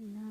No.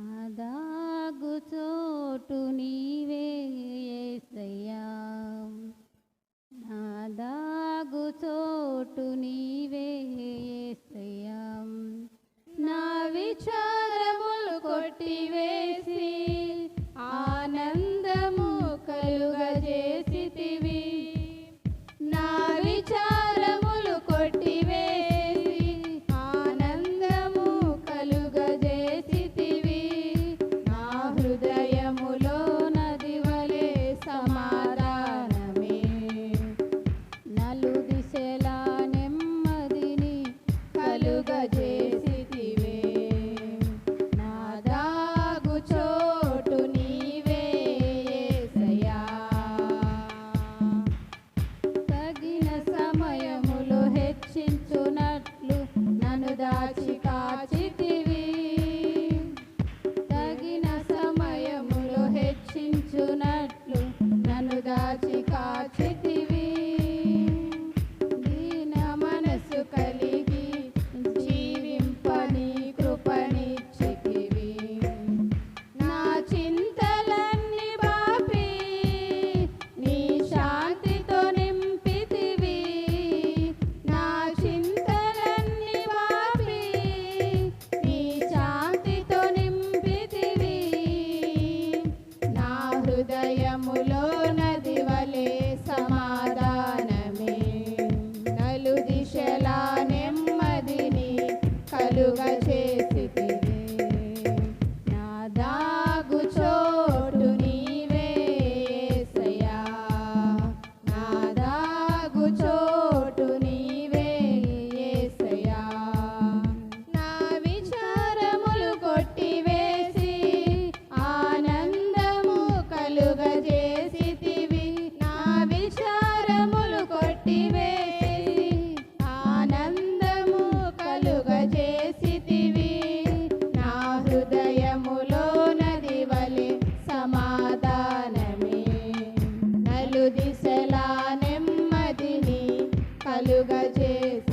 కలుగ చేసి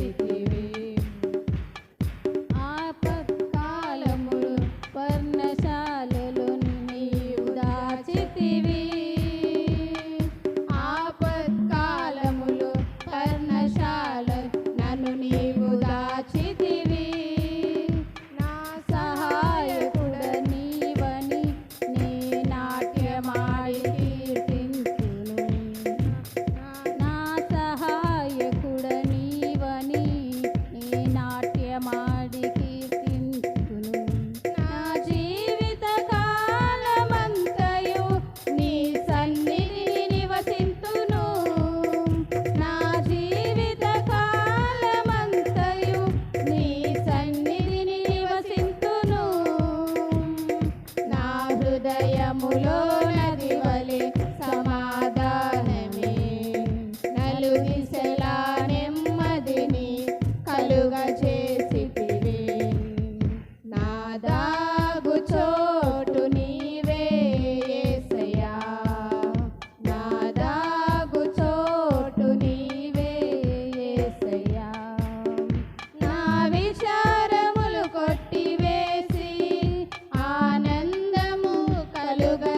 పాలుగా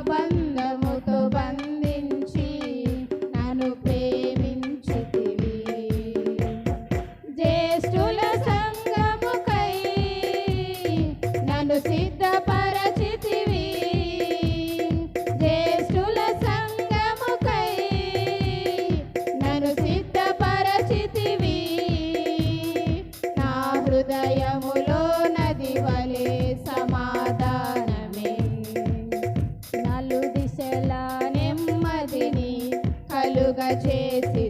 బంధముతో బంధించి నన్ను ప్రేమించితివి. జ్యేష్ఠుల సంగముకై నన్ను సిద్ధ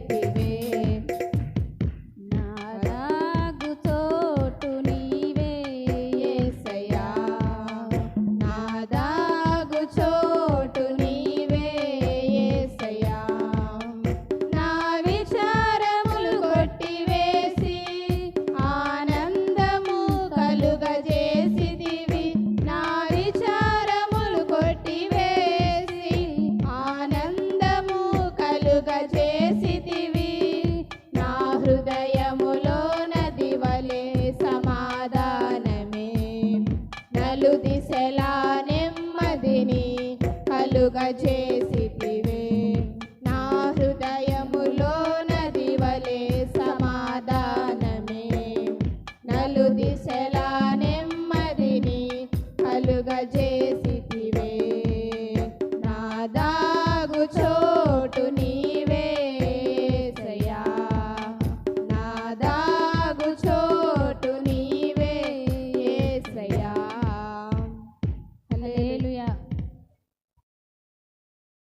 थे దిశలా నెమ్మదిని కలుగ చేసి